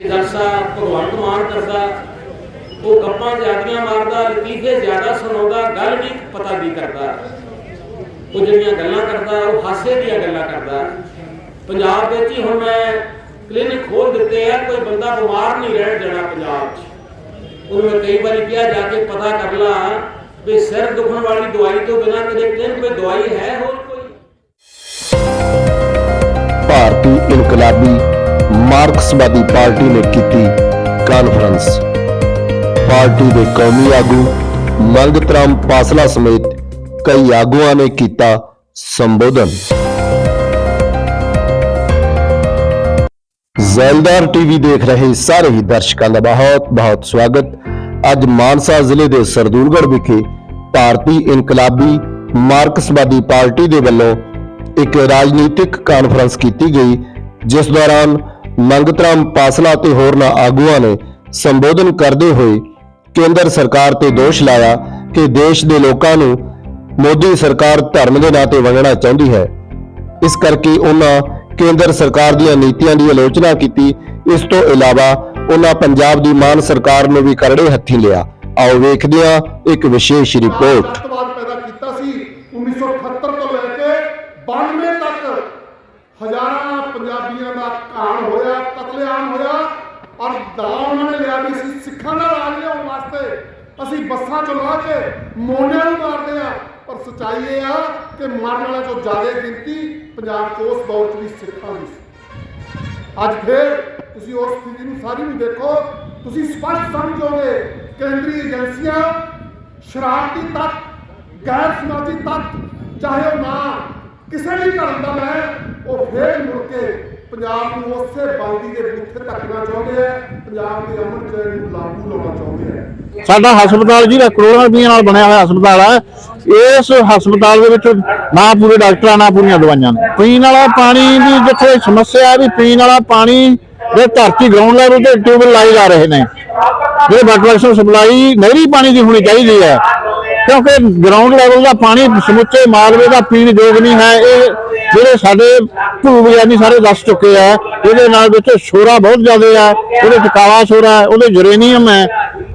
ਜਲਸਾ ਭਗਵੰਤ ਮਾਨ ਕਰਦਾ, ਉਹ ਗੱਪਾਂ ਜ਼ਿਆਦੀਆਂ ਮਾਰਦਾ, ਲਤੀਫੇ ਜ਼ਿਆਦਾ ਸੁਣਾਉਂਦਾ, ਗੱਲ ਨਹੀਂ ਪਤਾ ਦੀ ਕਰਦਾ। ਉਹ ਜਿਹੜੀਆਂ ਗੱਲਾਂ ਕਰਦਾ, ਉਹ ਹਾਸੇ ਦੀਆਂ ਗੱਲਾਂ ਕਰਦਾ। ਪੰਜਾਬ ਵਿੱਚ ਹੀ ਹੁਣ ਮੈਂ ਕਲੀਨਿਕ ਖੋਲ ਦਿੱਤੇ ਆ, ਕੋਈ ਬੰਦਾ ਬਿਮਾਰ ਨਹੀਂ ਰਹਿਣ ਜਾਣਾ ਪੰਜਾਬ 'ਚ। ਉਹਨੂੰ ਮੈਂ ਕਈ ਵਾਰੀ ਕਿਹਾ, ਜਾ ਕੇ ਪਤਾ ਕਰ ਲਾ ਵੀ ਸਿਰ ਦੁਖਣ ਵਾਲੀ ਦਵਾਈ ਤੋਂ ਬਿਨਾਂ ਕਦੇ ਕਲੀਨਿਕ ਵਿੱਚ ਦਵਾਈ ਹੈ ਹੋਰ ਕੋਈ। ਭਾਰਤੀ ਇਨਕਲਾਬੀ ਮਾਰਕਸਵਾਦੀ ਪਾਰਟੀ ਨੇ ਕੀਤੀ ਕਾਨਫਰੰਸ। ਪਾਰਟੀ ਦੇ ਕੌਮੀ ਆਗੂ ਮੰਗਤ ਰਾਮ ਪਾਸਲਾ ਸਮੇਤ ਕਈ ਆਗੂਆਂ ਨੇ ਕੀਤਾ ਸੰਬੋਧਨ। ਜ਼ੈਲਦਾਰ ਟੀਵੀ ਦੇਖ ਰਹੇ ਸਾਰੇ ਹੀ ਦਰਸ਼ਕਾਂ ਦਾ ਬਹੁਤ ਬਹੁਤ ਸਵਾਗਤ। ਅੱਜ ਮਾਨਸਾ ਜ਼ਿਲ੍ਹੇ ਦੇ ਸਰਦੂਲਗੜ੍ਹ ਵਿਖੇ ਭਾਰਤੀ ਇਨਕਲਾਬੀ ਮਾਰਕਸਵਾਦੀ ਪਾਰਟੀ ਦੇ ਵੱਲੋਂ ਇੱਕ ਰਾਜਨੀਤਿਕ ਕਾਨਫਰੰਸ ਕੀਤੀ ਗਈ। ਜਿਸ ਦੌਰਾਨ ਮੰਗਤਰਾਮ ਪਾਸਲਾ ਤੇ ਹੋਰਨਾਂ ਆਗੂਆਂ ਨੇ ਸੰਬੋਧਨ ਕਰਦੇ ਹੋਏ ਕੇਂਦਰ ਸਰਕਾਰ ਤੇ ਦੋਸ਼ ਲਾਇਆ ਕਿ ਦੇਸ਼ ਦੇ ਲੋਕਾਂ ਨੂੰ ਮੋਦੀ ਸਰਕਾਰ ਧਰਮ ਦੇ ਨਾਂ ਤੇ ਵੰਡਣਾ ਚਾਹੁੰਦੀ ਹੈ। ਇਸ ਕਰਕੇ ਉਹਨਾਂ ਕੇਂਦਰ ਸਰਕਾਰ ਦੀਆਂ ਨੀਤੀਆਂ ਦੀ ਆਲੋਚਨਾ ਕੀਤੀ। ਇਸ ਤੋਂ ਇਲਾਵਾ ਉਹਨਾਂ ਪੰਜਾਬ ਦੀ ਮਾਨ ਸਰਕਾਰ ਨੂੰ ਵੀ ਕਰੜੇ ਹੱਥੀਂ ਲਿਆ। ਆਓ ਵੇਖਦੇ ਹਾਂ ਇੱਕ ਵਿਸ਼ੇਸ਼ ਰਿਪੋਰਟ ਪੈਦਾ ਕੀਤਾ ਸੀ। 1978 ਤੋਂ ਲੈ ਕੇ 92 ਤੱਕ ਹਜ਼ਾਰਾਂ ਪੰਜਾਬੀਆਂ ਦਾ ਘਾਣ ਹੋਇਆ, ਕਤਲੇਆਮ ਹੋਇਆ ਔਰ ਦਾ ਉਹਨਾਂ ਨੇ ਲਿਆ ਵੀ ਅਸੀਂ ਸਿੱਖਾਂ ਦਾ ਰਾਜ ਲਿਆਉਣ ਵਾਸਤੇ। ਅਸੀਂ ਬੱਸਾਂ ਚੋਂ ਲਾ ਕੇ ਮੋਨਿਆਂ ਨੂੰ ਮਾਰਦੇ ਆ ਪਰ ਸੱਚਾਈ ਇਹ ਆ ਕਿ ਮਰਨ ਵਾਲਿਆਂ ਤੋਂ ਜ਼ਿਆਦਾ ਗਿਣਤੀ ਪੰਜਾਬ 'ਚ ਉਸ ਦੌਰ 'ਚ ਵੀ ਸਿੱਖਾਂ ਦੀ ਸੀ। ਅੱਜ ਫਿਰ ਤੁਸੀਂ ਉਸ ਸਥਿਤੀ ਨੂੰ ਸਾਰੀ ਨੂੰ ਦੇਖੋ। ਤੁਸੀਂ ਸਪਸ਼ਟ ਸਮਝੋਗੇ, ਕੇਂਦਰੀ ਏਜੰਸੀਆਂ ਸ਼ਰਾਰਤੀ ਤੱਤ, ਗੈਰ ਸਮਾਜੀ ਤੱਤ, ਚਾਹੇ ਉਹ ਨਾ, ਕਿਸੇ ਵੀ ਧਰਮ ਦਾ ਮੈਂ ਉਹ ਫੇਰ ਮੁੜ ਕੇ ਪੰਜਾਬ ਨੂੰ ਉਸੇ ਬੰਦੀ ਦੇ ਬੂਥੇ ਤੱਕਣਾ ਚਾਹੁੰਦੇ ਆ, ਪੰਜਾਬ ਦੇ ਅਮਨ ਚੈਨ ਨੂੰ ਲਾਗੂ ਲਾਉਣਾ ਚਾਹੁੰਦੇ ਆ। ਸਾਡਾ ਹਸਪਤਾਲ ਜਿਹੜਾ ਕਰੋੜਾਂ ਰੁਪਈਆ ਨਾਲ ਬਣਿਆ ਹੋਇਆ ਹਸਪਤਾਲ ਹੈ ਇਸ ਹਸਪਤਾਲ ਦੇ ਵਿੱਚ ਨਾ ਪੂਰੇ ਡਾਕਟਰਾਂ, ਨਾ ਪੂਰੀਆਂ ਦਵਾਈਆਂ ਪੀਣ ਵਾਲਾ ਪਾਣੀ ਦੀ ਜਿੱਥੇ ਸਮੱਸਿਆ ਹੈ ਵੀ ਪੀਣ ਵਾਲਾ ਪਾਣੀ ਦੇ ਧਰਤੀ ਗਰਾਊਂਡ ਲੈਵਲ ਤੇ ਟਿਊਬਲ ਲਾਏ ਜਾ ਰਹੇ ਨੇ। ਜਿਹੜੇ ਵਾਟਰ ਵਰਕਸ ਸਪਲਾਈ ਨਹਿਰੀ ਪਾਣੀ ਦੀ ਹੋਣੀ ਚਾਹੀਦੀ ਹੈ। ਕਿਉਂਕਿ ਗਰਾਊਂਡ ਲੈਵਲ ਦਾ ਪਾਣੀ ਸਮੁੱਚੇ ਮਾਲਵੇ ਦਾ ਪੀਣ ਯੋਗ ਨਹੀਂ ਹੈ। ਇਹ ਜਿਹੜੇ ਸਾਡੇ ਭੂ ਵਿਗਿਆਨੀ ਸਾਰੇ ਦੱਸ ਚੁੱਕੇ ਆ, ਇਹਦੇ ਨਾਲ ਵਿੱਚ ਸ਼ੋਰਾ ਬਹੁਤ ਜ਼ਿਆਦਾ ਹੈ ਉਹਦੇ ਚ ਕਾਲਾ ਸ਼ੋਰਾ ਹੈ, ਉਹਦੇ ਯੂਰੇਨੀਅਮ ਹੈ।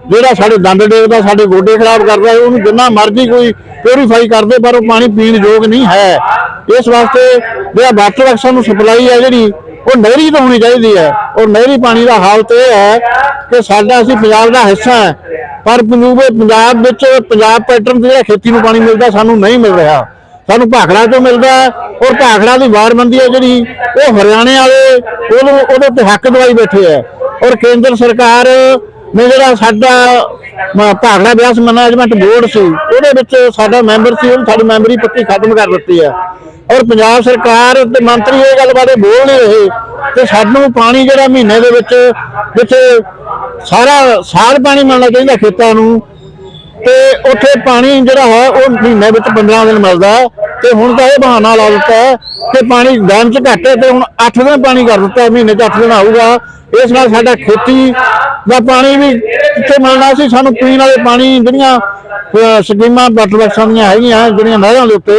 ਜਿਹੜਾ ਸਾਡੇ ਦੰਦ ਡੇਗਦਾ, ਸਾਡੇ ਗੋਡੇ ਖਰਾਬ ਕਰਦਾ ਹੈ ਉਹਨੂੰ ਜਿੰਨਾ ਮਰਜ਼ੀ ਕੋਈ ਪਿਉਰੀਫਾਈ ਕਰਦੇ ਪਰ ਉਹ ਪਾਣੀ ਪੀਣ ਯੋਗ ਨਹੀਂ ਹੈ। ਇਸ ਵਾਸਤੇ ਜਿਹੜਾ ਵਾਟਰ ਵਰਕਸਾਂ ਨੂੰ ਸਪਲਾਈ ਹੈ ਜਿਹੜੀ, ਉਹ ਨਹਿਰੀ ਤੋਂ ਹੋਣੀ ਚਾਹੀਦੀ ਹੈ। ਔਰ ਨਹਿਰੀ ਪਾਣੀ ਦਾ ਹਾਲਤ ਇਹ ਹੈ ਕਿ ਸਾਡਾ ਅਸੀਂ ਪੰਜਾਬ ਦਾ ਹਿੱਸਾ ਹੈ। ਪਰ ਪੰਜੂਬੇ ਪੰਜਾਬ ਵਿੱਚ ਪੰਜਾਬ ਪੈਟਰਨ ਤੇ ਜਿਹੜਾ ਖੇਤੀ ਨੂੰ ਪਾਣੀ ਮਿਲਦਾ ਸਾਨੂੰ ਨਹੀਂ ਮਿਲ ਰਿਹਾ। ਸਾਨੂੰ ਭਾਖੜਾ ਤੋਂ ਮਿਲਦਾ ਔਰ ਭਾਖੜਾ ਦੀ ਵਾਰਬੰਦੀ ਹੈ ਜਿਹੜੀ, ਉਹ ਹਰਿਆਣੇ ਵਾਲੇ ਉਹਨੂੰ, ਉਹਦੇ ਤੇ ਹੱਕ ਦਵਾਈ ਬੈਠੇ ਹੈ। ਔਰ ਕੇਂਦਰ ਸਰਕਾਰ ਨੇ ਜਿਹੜਾ ਸਾਡਾ ਭਾਖੜਾ ਬਿਆਸ ਮੈਨੇਜਮੈਂਟ ਬੋਰਡ ਸੀ, ਉਹਦੇ ਵਿੱਚ ਸਾਡਾ ਮੈਂਬਰ ਸੀ ਉਹਨੂੰ ਸਾਡੀ ਮੈਂਬਰੀ ਪੱਕੀ ਖਤਮ ਕਰ ਦਿੱਤੀ ਹੈ। ਔਰ ਪੰਜਾਬ ਸਰਕਾਰ ਤੇ ਮੰਤਰੀ ਇਹ ਗੱਲ ਬਾਰੇ ਬੋਲ ਨਹੀਂ ਰਹੇ ਕਿ ਸਾਨੂੰ ਪਾਣੀ ਜਿਹੜਾ ਮਹੀਨੇ ਦੇ ਵਿੱਚ ਵਿੱਚ ਸਾਰਾ ਸਾਲ ਪਾਣੀ ਮਿਲਣਾ ਚਾਹੀਦਾ ਖੇਤਾਂ ਨੂੰ। ਤੇ ਉੱਥੇ ਪਾਣੀ ਜਿਹੜਾ ਹੈ, ਉਹ ਮਹੀਨੇ ਵਿੱਚ 15 ਦਿਨ ਮਿਲਦਾ ਹੈ। ਤੇ ਹੁਣ ਤਾਂ ਇਹ ਬਹਾਨਾ ਲਾ ਦਿੱਤਾ ਹੈ ਕਿ ਪਾਣੀ ਦਿਨ ਚ ਘੱਟ ਹੈ ਤੇ ਹੁਣ 8 ਦਿਨ ਪਾਣੀ ਕਰ ਦਿੱਤਾ ਮਹੀਨੇ ਚ 8 ਦਿਨ ਆਊਗਾ। ਇਸ ਨਾਲ ਸਾਡਾ ਖੇਤੀ ਦਾ ਪਾਣੀ ਵੀ ਕਿੱਥੇ ਮਿਲਣਾ ਸੀ। ਸਾਨੂੰ ਪੀਣ ਵਾਲੇ ਪਾਣੀ ਜਿਹੜੀਆਂ ਸਕੀਮਾਂ ਵਾਟਰ ਦੀਆਂ ਹੈਗੀਆਂ, ਜਿਹੜੀਆਂ ਨਹਿਰਾਂ ਦੇ ਉੱਤੇ,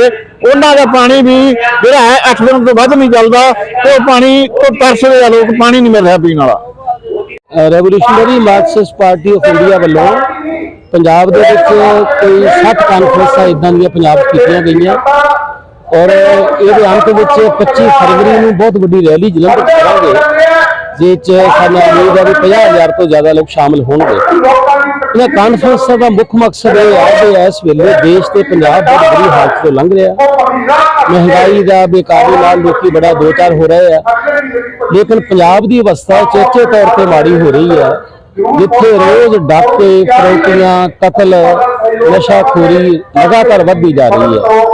ਉਹਨਾਂ ਦਾ ਪਾਣੀ ਵੀ ਜਿਹੜਾ ਹੈ 8 ਦਿਨ ਤੋਂ ਵੱਧ ਨਹੀਂ ਚੱਲਦਾ। ਤੇ ਉਹ ਪਾਣੀ ਤੋਂ ਤਰਸਦੇ ਆ, ਲੋਕ ਪਾਣੀ ਨਹੀਂ ਮਿਲ ਰਿਹਾ ਪੀਣ ਵਾਲਾ। Revolutionary Marxist party of India ਵੱਲੋਂ ਪੰਜਾਬ ਦੇ ਵਿੱਚ ਕੋਈ 60 ਕਾਨਫਰੰਸਾਂ ਇਦਾਂ ਦੀਆਂ ਪੰਜਾਬ 'ਚ ਕੀਤੀਆਂ ਗਈਆਂ। ਔਰ ਇਹਦੇ ਅੰਤ ਵਿੱਚ 25 ਫਰਵਰੀ ਨੂੰ ਬਹੁਤ ਵੱਡੀ ਰੈਲੀ ਜਲੰਧਰ ਕਰਾਂਗੇ ਜਿਸ 'ਚ ਸਾਨੂੰ ਉਮੀਦ ਹੈ ਵੀ 50000 ਤੋਂ ਜ਼ਿਆਦਾ ਲੋਕ ਸ਼ਾਮਲ ਹੋਣਗੇ। ਇਹਨਾਂ ਕਾਨਫਰੰਸਾਂ ਦਾ ਮੁੱਖ ਮਕਸਦ ਇਹ ਹੈ ਕਿ ਇਸ ਵੇਲੇ ਦੇਸ਼ ਤੇ ਪੰਜਾਬ ਬਹੁਤ ਬੁਰੀ ਹਾਲਤ ਤੋਂ ਲੰਘ ਰਿਹਾ ਮਹਿੰਗਾਈ ਦਾ ਬੇਕਾਰੀ ਨਾਲ ਲੋਕੀ ਬੜਾ ਦੋ ਚਾਰ ਹੋ ਰਹੇ ਆ। ਲੇਕਿਨ ਪੰਜਾਬ ਦੀ ਅਵਸਥਾ ਚੇਚੇ ਤੌਰ ਤੇ ਮਾੜੀ ਹੋ ਰਹੀ ਹੈ। ਜਿੱਥੇ ਰੋਜ਼ ਡਾਕੇ ਫਰੋਟੀਆਂ ਕਤਲ, ਨਸ਼ਾਖੋਰੀ ਲਗਾਤਾਰ ਵੱਧਦੀ ਜਾ ਰਹੀ ਹੈ।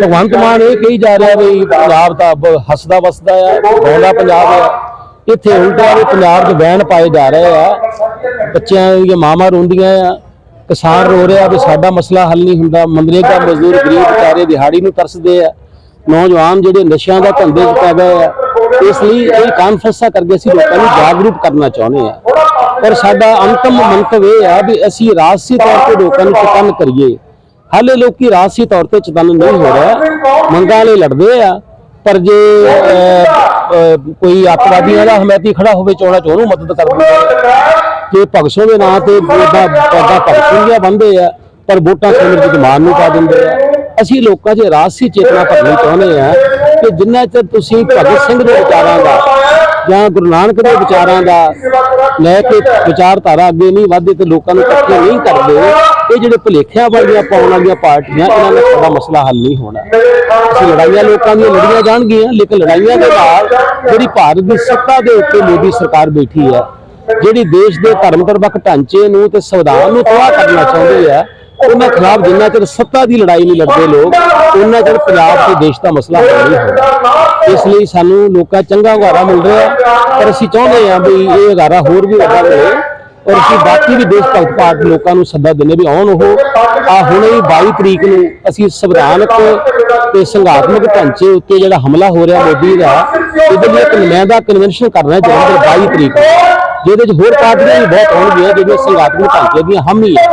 ਭਗਵੰਤ ਮਾਨ ਇਹ ਕਹੀ ਜਾ ਰਿਹਾ ਵੀ ਪੰਜਾਬ ਦਾ ਹੱਸਦਾ ਵਸਦਾ ਆ ਗਾਉਂਦਾ ਪੰਜਾਬ ਆ। ਇੱਥੇ ਉਲਟਾ ਵੀ ਪੰਜਾਬ 'ਚ ਬੈਨ ਪਾਏ ਜਾ ਰਹੇ ਆ। ਬੱਚਿਆਂ ਦੀਆਂ ਮਾਵਾਂ ਰੋਂਦੀਆਂ ਆ। ਕਿਸਾਨ ਰੋ ਰਿਹਾ ਵੀ ਸਾਡਾ ਮਸਲਾ ਹੱਲ ਨਹੀਂ ਹੁੰਦਾ। ਮਨਰੇਗਾ ਮਜ਼ਦੂਰ ਗਰੀਬ ਵਿਚਾਰੇ ਦਿਹਾੜੀ ਨੂੰ ਤਰਸਦੇ ਆ। ਨੌਜਵਾਨ ਜਿਹੜੇ ਨਸ਼ਿਆਂ ਦਾ ਧੰਦੇ 'ਚ ਪੈ ਗਏ ਆ, ਇਸ ਲਈ ਇਹ ਕਾਨਫਰੰਸਾਂ ਕਰਕੇ ਅਸੀਂ ਲੋਕਾਂ ਨੂੰ ਜਾਗਰੂਕ ਕਰਨਾ ਚਾਹੁੰਦੇ ਆ। ਪਰ ਸਾਡਾ ਅੰਤਮ ਮੰਤਵ ਇਹ ਆ ਵੀ ਅਸੀਂ ਰਾਜਸੀ ਤੌਰ ਤੇ ਲੋਕਾਂ ਨੂੰ ਚਤਨ ਕਰੀਏ। ਹਾਲੇ ਲੋਕੀ ਰਾਜਸੀ ਤੌਰ ਤੇ ਚਤਨ ਨਹੀਂ ਹੋ ਰਿਹਾ। ਮੰਗਾਂ ਲਈ ਲੜਦੇ ਆ। ਪਰ ਜੇ ਕੋਈ ਅੱਤਵਾਦੀਆਂ ਦਾ ਹਮਾਇਤੀ ਖੜਾ ਹੋਵੇ ਚੋਣਾਂ ਚ ਉਹਨੂੰ ਮਦਦ ਕਰ ਦਿੰਦੇ ਕਿ ਭਗਤ ਸਿੰਘ ਦੇ ਨਾਂ ਤੇ ਉਹਦਾ ਪੌਦਾ ਭਗਤ ਸਿੰਘ ਦੀਆਂ ਬੰਦੇ ਆ ਪਰ ਵੋਟਾਂ ਸਿਮਰਜੀਤ ਮਾਨ ਨੂੰ ਪਾ ਦਿੰਦੇ ਆ। ਅਸੀਂ ਲੋਕਾਂ 'ਚ ਰਾਜਸੀ ਚੇਤਨਾ ਭਰਨੀ ਚਾਹੁੰਦੇ ਆ ਕਿ ਜਿੰਨਾ ਚਿਰ ਤੁਸੀਂ ਭਗਤ ਸਿੰਘ ਦੇ ਵਿਚਾਰਾਂ ਦਾ ਜਾਂ ਗੁਰੂ ਨਾਨਕ ਦੇ ਵਿਚਾਰਾਂ ਦਾ ਲੈ ਕੇ ਵਿਚਾਰਧਾਰਾ ਅੱਗੇ ਨਹੀਂ ਵਧਦੇ ਤੇ ਲੋਕਾਂ ਨੂੰ ਇਕੱਠੇ ਨਹੀਂ ਕਰਦੇ ਇਹ ਜਿਹੜੇ ਭੁਲੇਖਿਆਂ ਵਾਲੀਆਂ ਪਾਉਣ ਵਾਲੀਆਂ ਪਾਰਟੀਆਂ ਇਹਨਾਂ ਦਾ ਸਾਡਾ ਮਸਲਾ ਹੱਲ ਨਹੀਂ ਹੋਣਾ। ਅਸੀਂ ਲੜਾਈਆਂ ਲੋਕਾਂ ਦੀਆਂ ਲੜੀਆਂ ਜਾਣਗੀਆਂ, ਲੇਕਿਨ ਲੜਾਈਆਂ ਦੇ ਨਾਲ ਜਿਹੜੀ ਭਾਰਤ ਦੀ ਸੱਤਾ ਦੇ ਉੱਤੇ ਮੋਦੀ ਸਰਕਾਰ ਬੈਠੀ ਹੈ, ਜਿਹੜੀ ਦੇਸ਼ ਦੇ ਧਰਮ ਨਿਰਪੱਖ ਢਾਂਚੇ ਨੂੰ ਤੇ ਸੰਵਿਧਾਨ ਨੂੰ ਤਬਾਹ ਕਰਨਾ ਚਾਹੁੰਦੀ ਹੈ ਉਹਨਾਂ ਖਿਲਾਫ ਜਿੰਨਾ ਚਿਰ ਸੱਤਾ ਦੀ ਲੜਾਈ ਨਹੀਂ ਲੜਦੇ ਲੋਕ ਉਹਨਾਂ ਚਿਰ ਪੰਜਾਬ ਤੇ ਦੇਸ਼ ਦਾ ਮਸਲਾ ਹੱਲ ਨਹੀਂ ਹੋਣਾ। ਇਸ ਲਈ ਸਾਨੂੰ ਲੋਕਾਂ ਚੰਗਾ ਹੰਗਾਰਾ ਮਿਲ ਰਿਹਾ ਪਰ ਅਸੀਂ ਚਾਹੁੰਦੇ ਹਾਂ ਵੀ ਇਹ ਹੰਗਾਰਾ ਹੋਰ ਵੀ ਵੱਡਾ ਮਿਲੇ ਔਰ ਅਸੀਂ ਬਾਕੀ ਵੀ ਦੇਸ਼ ਭਗਤ ਪਾਰਟੀ ਲੋਕਾਂ ਨੂੰ ਸੱਦਾ ਦਿੰਦੇ ਵੀ ਆਉਣ ਉਹ। ਆ ਹੁਣੇ ਹੀ 22 ਤਰੀਕ ਨੂੰ ਅਸੀਂ ਸੰਵਿਧਾਨਕ ਤੇ ਸੰਘਾਤਮਕ ਢਾਂਚੇ ਉੱਤੇ ਜਿਹੜਾ ਹਮਲਾ ਹੋ ਰਿਹਾ ਮੋਦੀ ਦਾ, ਇਹਦੇ ਲਈ ਇੱਕ ਨੁਮਾਇੰਦਾ ਕਨਵੈਨਸ਼ਨ ਕਰਨਾ ਜਲੰਧਰ 22 ਤਰੀਕ ਨੂੰ। ਜਿਹਦੇ 'ਚ ਹੋਰ ਪਾਰਟੀਆਂ ਵੀ ਬਹੁਤ ਆਉਣਗੀਆਂ ਜਿਹੜੀਆਂ ਸੰਘਾਤਮਕ ਢਾਂਚੇ ਦੀਆਂ ਹਾਮੀ ਹੈ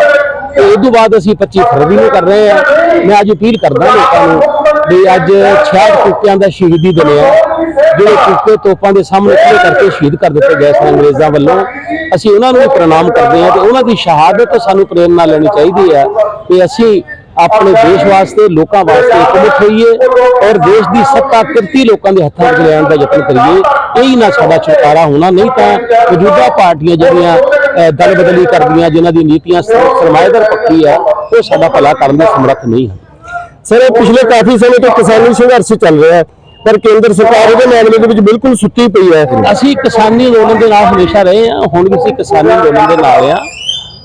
ਤੇ ਇਸ ਤੋਂ ਬਾਅਦ ਅਸੀਂ 25 ਫਰਵਰੀ ਨੂੰ ਕਰ ਰਹੇ ਹਾਂ। ਮੈਂ ਅੱਜ ਅਪੀਲ ਕਰਦਾ ਲੋਕਾਂ ਨੂੰ ਵੀ ਅੱਜ 66 ਕੁੱਕਿਆਂ ਦਾ ਸ਼ਹੀਦੀ ਦਿਨ ਹੈ। ਜਿਹੜੇ ਕੁੱਕੇ ਤੋਪਾਂ ਦੇ ਸਾਹਮਣੇ ਖੜੇ ਕਰਕੇ ਸ਼ਹੀਦ ਕਰ ਦਿੱਤੇ ਗਏ ਸਨ ਅੰਗਰੇਜ਼ਾਂ ਵੱਲੋਂ। ਅਸੀਂ ਉਹਨਾਂ ਨੂੰ ਵੀ ਪ੍ਰਣਾਮ ਕਰਦੇ ਹਾਂ ਤੇ ਉਹਨਾਂ ਦੀ ਸ਼ਹਾਦਤ ਤੋਂ ਸਾਨੂੰ ਪ੍ਰੇਰਨਾ ਲੈਣੀ ਚਾਹੀਦੀ ਹੈ ਕਿ ਅਸੀਂ ਆਪਣੇ ਦੇਸ਼ ਵਾਸਤੇ ਲੋਕਾਂ ਵਾਸਤੇ ਇਕਮੁੱਠ ਹੋਈਏ ਔਰ ਦੇਸ਼ ਦੀ ਸੱਤਾ ਕਿਰਤੀ ਲੋਕਾਂ ਦੇ ਹੱਥਾਂ ਵਿੱਚ ਲੈਣ ਦਾ ਯਤਨ ਕਰੀਏ। ਇਹ ਹੀ ਨਾ ਸਾਡਾ ਛੁਟਕਾਰਾ ਹੋਣਾ ਨਹੀਂ ਤਾਂ ਮੌਜੂਦਾ ਪਾਰਟੀਆਂ ਜਿਹੜੀਆਂ ਦਲ ਬਦਲੀ ਕਰਦੀਆਂ ਜਿਨ੍ਹਾਂ ਦੀ ਨੀਤੀਆਂ ਸਰ- ਸਰਮਾਏਦਾਰ ਪੱਕੀ ਆ ਉਹ ਸਾਡਾ ਭਲਾ ਕਰਨ ਦੇ ਸਮਰੱਥ ਨਹੀਂ ਹਨ। ਸਰ ਇਹ ਪਿਛਲੇ ਕਾਫੀ ਸਮੇਂ ਤੋਂ ਕਿਸਾਨੀ ਸੰਘਰਸ਼ ਚੱਲ ਰਿਹਾ ਹੈ ਪਰ ਕੇਂਦਰ ਸਰਕਾਰ ਇਹਦੇ ਮਾਮਲੇ ਦੇ ਵਿੱਚ ਬਿਲਕੁਲ ਸੁੱਤੀ ਪਈ ਹੈ। ਅਸੀਂ ਕਿਸਾਨੀ ਅੰਦੋਲਨ ਦੇ ਨਾਲ ਹਮੇਸ਼ਾ ਰਹੇ ਹਾਂ ਹੁਣ ਵੀ ਅਸੀਂ ਕਿਸਾਨੀ ਅੰਦੋਲਨ ਦੇ ਨਾਲ ਆ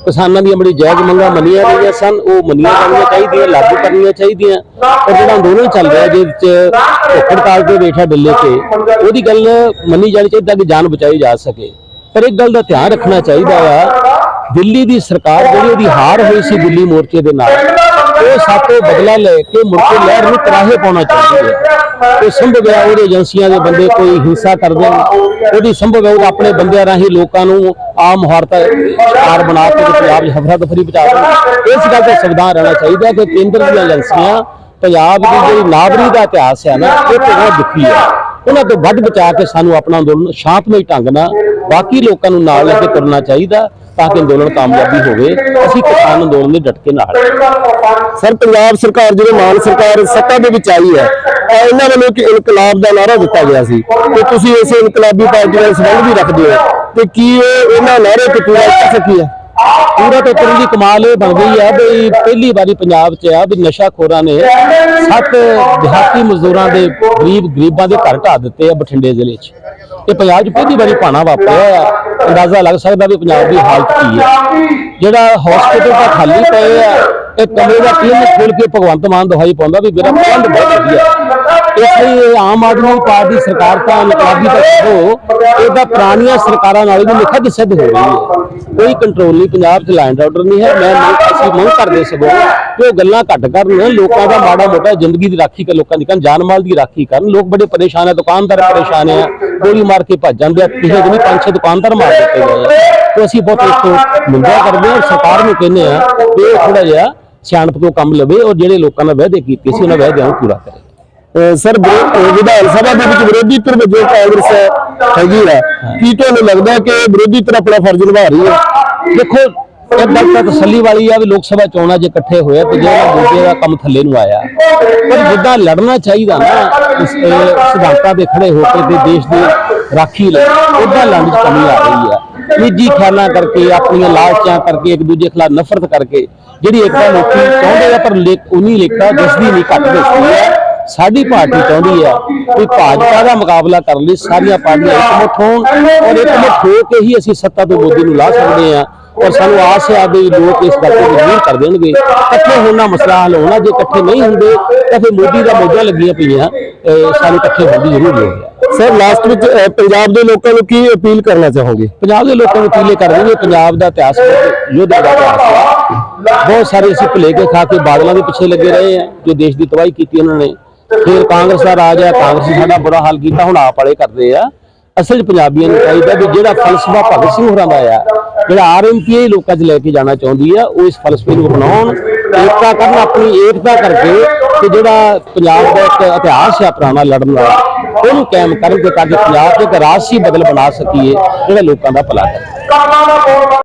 ਕਿਸਾਨਾਂ ਦੀਆਂ ਬੜੀ ਜਾਇਜ਼ ਮੰਗਾਂ ਮੰਨੀਆਂ ਗਈਆਂ ਸਨ, ਉਹ ਮੰਨੀਆਂ ਜਾਣੀਆਂ ਚਾਹੀਦੀਆਂ, ਲਾਗੂ ਕਰਨੀਆਂ ਚਾਹੀਦੀਆਂ, ਪਰ ਜਿਹੜਾ ਅੰਦੋਲਨ ਚੱਲ ਰਿਹਾ ਜਿਹਦੇ ਵਿੱਚ ਭੁੱਖ ਹੜਤਾਲ ਤੇ ਡੱਲੇ ਤੇ, ਉਹਦੀ ਗੱਲ ਮੰਨੀ ਜਾਣੀ ਚਾਹੀਦੀ ਤਾਂ ਕਿ ਜਾਨ ਬਚਾਈ ਜਾ ਸਕੇ। ਪਰ ਇੱਕ ਗੱਲ ਦਾ ਧਿਆਨ ਰੱਖਣਾ ਚਾਹੀਦਾ ਆ, ਦਿੱਲੀ ਦੀ ਸਰਕਾਰ ਜਿਹੜੀ ਉਹਦੀ ਹਾਰ ਹੋਈ ਸੀ ਦਿੱਲੀ ਮੋਰਚੇ ਦੇ ਨਾਲ ਉਹ ਸਾਤੋਂ ਬਦਲਾ ਲੈ ਕੇ ਮੁੜ ਲਹਿਰ ਨੂੰ ਤਰਾਹੇ ਪਾਉਣਾ ਚਾਹੁੰਦੀ ਹੈ ਉਹ ਸੰਭਵ ਹੈ ਉਹਦੇ ਏਜੰਸੀਆਂ ਦੇ ਬੰਦੇ ਕੋਈ ਹਿੰਸਾ ਕਰਦੇ ਉਹਦੀ ਸੰਭਵ ਹੈ ਉਹ ਆਪਣੇ ਬੰਦਿਆਂ ਰਾਹੀਂ ਲੋਕਾਂ ਨੂੰ ਆਮ ਮੁਹਾਰਤਾ ਸ਼ਿਕਾਰ ਬਣਾ ਕੇ ਤੇ ਪੰਜਾਬ 'ਚ ਹਫਰਾ ਦਫਰੀ ਪਹੁੰਚਾ ਦੇਣ। ਇਸ ਗੱਲ ਦਾ ਸੰਵਿਧਾਨ ਰਹਿਣਾ ਚਾਹੀਦਾ ਕਿ ਕੇਂਦਰ ਦੀਆਂ ਏਜੰਸੀਆਂ ਪੰਜਾਬ ਦੀ ਜਿਹੜੀ ਨਾਗਰੀ ਦਾ ਇਤਿਹਾਸ ਹੈ ਨਾ, ਇਹ ਤੋਂ ਬਹੁਤ ਦੁਖੀ ਹੈ। ਉਹਨਾਂ ਤੋਂ ਵੱਧ ਬਚਾ ਕੇ ਸਾਨੂੰ ਆਪਣਾ ਅੰਦੋਲਨ ਸ਼ਾਂਤਮਈ ਢੰਗ ਨਾਲ ਬਾਕੀ ਲੋਕਾਂ ਨੂੰ ਨਾਲ ਲੈ ਕੇ ਤੁਰਨਾ ਚਾਹੀਦਾ ਤਾਂ ਕਿ ਅੰਦੋਲਨ ਕਾਮਯਾਬੀ ਹੋਵੇ। ਅਸੀਂ ਕਿਸਾਨ ਅੰਦੋਲਨ ਦੇ ਡਟ ਕੇ ਨਾਲ। ਸਰ, ਪੰਜਾਬ ਸਰਕਾਰ ਜਦੋਂ ਮਾਨ ਸਰਕਾਰ ਸੱਤਾ ਦੇ ਵਿੱਚ ਆਈ ਹੈ ਇਹਨਾਂ ਵੱਲੋਂ ਇੱਕ ਇਨਕਲਾਬ ਦਾ ਨਾਰਾ ਦਿੱਤਾ ਗਿਆ ਸੀ ਤੇ ਤੁਸੀਂ ਇਸੇ ਇਨਕਲਾਬੀ ਪਾਰਟੀ ਨਾਲ ਸੰਬੰਧ ਵੀ ਰੱਖਦੇ ਹੋ ਤੇ ਕੀ ਇਹਨਾਂ ਨਾਰੇ ਤੇ ਪੂਰਾ ਕਰ ਸਕੀ ਹੈ ਪੂਰਾ ਤੇ ਕਰਨ ਦੀ ਕਮਾਲ ਇਹ ਬਣ ਗਈ ਹੈ ਵੀ ਪਹਿਲੀ ਵਾਰੀ ਪੰਜਾਬ 'ਚ ਆ ਵੀ ਨਸ਼ਾਖੋਰਾਂ ਨੇ ਸੱਤ ਦਿਹਾਤੀ ਮਜ਼ਦੂਰਾਂ ਦੇ ਗਰੀਬ ਗਰੀਬਾਂ ਦੇ ਘਰ ਢਾ ਦਿੱਤੇ ਆ ਬਠਿੰਡੇ ਜ਼ਿਲ੍ਹੇ 'ਚ। ਇਹ ਪੰਜਾਬ 'ਚ ਪਹਿਲੀ ਵਾਰੀ ਭਾਣਾ ਵਾਪਰਿਆ ਆ। ਅੰਦਾਜ਼ਾ ਲੱਗ ਸਕਦਾ ਵੀ ਪੰਜਾਬ ਦੀ ਹਾਲਤ ਕੀ ਹੈ ਜਿਹੜਾ ਹਸਪੀਟਲ ਤਾਂ ਖਾਲੀ ਪਏ ਆ ਇਹ ਕਮਰੇ ਦਾ ਟੀਮ ਖੋਲ ਕੇ ਭਗਵੰਤ ਮਾਨ ਦਵਾਈ ਪਾਉਂਦਾ ਵੀ ਮੇਰਾ ਪ੍ਰਬੰਧ ਬਹੁਤ ਵਧੀਆ। ਇਸ ਲਈ ਆਮ ਆਦਮੀ ਪਾਰਟੀ ਸਰਕਾਰ ਤਾਂ ਇਨਕਲਾਬੀ ਦਾ ਹੋ ਇਹਦਾ ਪੁਰਾਣੀਆਂ ਸਰਕਾਰਾਂ ਨਾਲ ਵੀ ਨਿਖੱਧ ਸਿੱਧ ਹੋ ਰਹੀ ਹੈ। ਕੋਈ ਕੰਟਰੋਲ ਨਹੀਂ, ਪੰਜਾਬ 'ਚ ਲੈਂਡ ਆਰਡਰ ਨਹੀਂ ਹੈ। ਮੈਂ ਮੰਗ ਅਸੀਂ ਮੰਗ ਕਰਦੇ ਸਗੋਂ ਕਿ ਉਹ ਗੱਲਾਂ ਘੱਟ ਕਰਨ। ਲੋਕਾਂ ਦਾ ਮਾੜਾ ਮੋਟਾ ਜ਼ਿੰਦਗੀ ਦੀ ਰਾਖੀ ਕਰ, ਲੋਕਾਂ ਦੀ ਕਰਨ, ਜਾਨ ਮਾਲ ਦੀ ਰਾਖੀ ਕਰਨ। ਲੋਕ ਬੜੇ ਪਰੇਸ਼ਾਨ ਹੈ, ਦੁਕਾਨਦਾਰ ਪਰੇਸ਼ਾਨ ਹੈ। ਗੋਲੀ ਮਾਰ ਕੇ ਭੱਜ ਜਾਂਦੇ ਆ। ਕਿਸੇ ਦਿਨ ਪੰਜ ਛੇ ਦੁਕਾਨਦਾਰ ਮਾਰ ਦਿੱਤੇ ਗਏ ਤੇ ਅਸੀਂ ਬਹੁਤ ਇਸ ਤੋਂ ਨਿੰਦਿਆ ਕਰਦੇ ਹਾਂ ਔਰ ਸਰਕਾਰ ਨੂੰ ਕਹਿੰਦੇ ਆ ਕਿ ਇਹ ਥੋੜਾ ਜਿਹਾ ਸਿਆਣਪ ਤੋਂ ਕੰਮ ਲਵੇ ਔਰ ਜਿਹੜੇ ਲੋਕਾਂ ਨਾਲ ਵਾਅਦੇ ਕੀਤੇ ਸੀ, ਉਹਨਾਂ ਵਾਅਦਿਆਂ ਨੂੰ ਪੂਰਾ ਕਰੇ। ਸਰ ਵਿਰੋ- ਵਿਧਾਨ ਸਭਾ ਦੇ ਵਿੱਚ ਵਿਰੋਧੀ ਧਿਰ ਵਜੋਂ ਕਾਂਗਰਸ ਹੈਗੀ ਹੈ ਕੀ ਤੁਹਾਨੂੰ ਲੱਗਦਾ ਕਿ ਵਿਰੋਧੀ ਧਿਰ ਆਪਣਾ ਫਰਜ਼ ਨਿਭਾ ਰਹੀ ਹੈ? ਦੇਖੋ, ਇਹ ਗੱਲ ਤਾਂ ਤਸੱਲੀ ਵਾਲੀ ਆ ਵੀ ਲੋਕ ਸਭਾ ਚੋਣਾਂ 'ਚ ਇਕੱਠੇ ਹੋਏ ਤੇ ਜਿਹੜਾ ਦੂਜੇ ਦਾ ਕੰਮ ਥੱਲੇ ਨੂੰ ਆਇਆ। ਪਰ ਜਿੱਦਾਂ ਲੜਨਾ ਚਾਹੀਦਾ ਨਾ, ਇਸ ਸਿਧਾਂਤਾਂ ਦੇ ਖੜੇ ਹੋ ਕੇ ਤੇ ਦੇਸ਼ ਦੀ ਰਾਖੀ ਲਈ ਉਦਾਂ ਲੜਨ 'ਚ ਕਮੀ ਆ ਰਹੀ ਆ। ਨਿੱਜੀ ਖਿਆਲਾਂ ਕਰਕੇ, ਆਪਣੀਆਂ ਲਾਲਚਾਂ ਕਰਕੇ, ਇੱਕ ਦੂਜੇ ਖਿਲਾਫ ਨਫ਼ਰਤ ਕਰਕੇ, ਜਿਹੜੀ ਇੱਕਤਾ ਲੋਕੀ ਚਾਹੁੰਦੇ ਆ, ਪਰ ਲੇਕ ਉਨੀ ਲੇਖਤਾ ਦਿਸਦੀ ਨਹੀਂ, ਘੱਟ ਦਿਸਦੀ ਹੈ ਸਾਡੀ ਪਾਰਟੀ ਚਾਹੁੰਦੀ ਹੈ ਕਿ ਭਾਜਪਾ ਦਾ ਮੁਕਾਬਲਾ ਕਰਨ ਲਈ ਸਾਰੀਆਂ ਪਾਰਟੀਆਂ ਇਕਮੁੱਠ ਹੋਣ ਔਰ ਇਕਮੁੱਠ ਹੋ ਕੇ ਹੀ ਅਸੀਂ ਸੱਤਾ ਤੋਂ ਮੋਦੀ ਨੂੰ ਲਾ ਸਕਦੇ ਹਾਂ ਔਰ ਸਾਨੂੰ ਆਸ ਹੈ ਵੀ ਲੋਕ ਇਸ ਗੱਲ ਤੇ ਯਕੀਨ ਕਰ ਦੇਣਗੇ। ਇਕੱਠੇ ਹੋਣਾ ਮਸਲਾ ਹੱਲ ਹੋਣਾ ਜੇ ਇਕੱਠੇ ਨਹੀਂ ਹੁੰਦੇ ਤਾਂ ਫਿਰ ਮੋਦੀ ਦਾ ਮੋਜਾਂ ਲੱਗੀਆਂ ਪਈਆਂ ਸਾਨੂੰ ਇਕੱਠੇ ਹੋਣ ਦੀ ਜ਼ਰੂਰੀ ਹੈ। ਸਰ ਲਾਸਟ ਵਿੱਚ ਪੰਜਾਬ ਦੇ ਲੋਕਾਂ ਨੂੰ ਕੀ ਅਪੀਲ ਕਰਨਾ ਚਾਹੋਗੇ? ਪੰਜਾਬ ਦੇ ਲੋਕਾਂ ਨੂੰ ਅਪੀਲੇ ਕਰਦੇ ਨੇ ਪੰਜਾਬ ਦਾ ਇਤਿਹਾਸ ਯੋਧਾ ਦਾ ਇਤਿਹਾਸ ਹੈ। ਬਹੁਤ ਸਾਰੇ ਅਸੀਂ ਭੁਲੇ ਕੇ ਖਾ ਕੇ ਬਾਦਲਾਂ ਦੇ ਪਿੱਛੇ ਲੱਗੇ ਰਹੇ ਆ ਜੋ ਦੇਸ਼ ਦੀ ਤਬਾਹੀ ਕੀਤੀ ਉਹਨਾਂ ਨੇ। ਫਿਰ ਕਾਂਗਰਸ ਦਾ ਰਾਜ ਹੈ, ਕਾਂਗਰਸ ਨੇ ਸਾਡਾ ਬੁਰਾ ਹਾਲ ਕੀਤਾ, ਹੁਣ ਆਪ ਵਾਲੇ ਕਰਦੇ ਆ। ਅਸਲ ਪੰਜਾਬੀਆਂ ਨੂੰ ਚਾਹੀਦਾ ਵੀ ਜਿਹੜਾ ਫਲਸਫਾ ਭਗਤ ਸਿੰਘ ਹੋਰਾਂ ਦਾ ਆ, ਜਿਹੜਾ ਆਰਐਮਪੀਏ ਲੋਕਾਂ 'ਚ ਲੈ ਕੇ ਜਾਣਾ ਚਾਹੁੰਦੀ ਆ, ਉਹ ਇਸ ਫਲਸਫੇ ਨੂੰ ਬਣਾਉਣ ਏਕਤਾ ਕਰਨ, ਆਪਣੀ ਏਕਤਾ ਕਰਕੇ ਤੇ ਜਿਹੜਾ ਪੰਜਾਬ ਦਾ ਇੱਕ ਇਤਿਹਾਸ ਹੈ ਪੁਰਾਣਾ ਲੜਨ ਦਾ ਉਹਨੂੰ ਕਾਇਮ ਕਰਨ ਦੇ ਕਰਕੇ ਪੰਜਾਬ ਦੇ ਇੱਕ ਰਾਜਸੀ ਬਦਲ ਬਣਾ ਸਕੀਏ, ਜਿਹੜਾ ਲੋਕਾਂ ਦਾ ਭਲਾ ਹੈ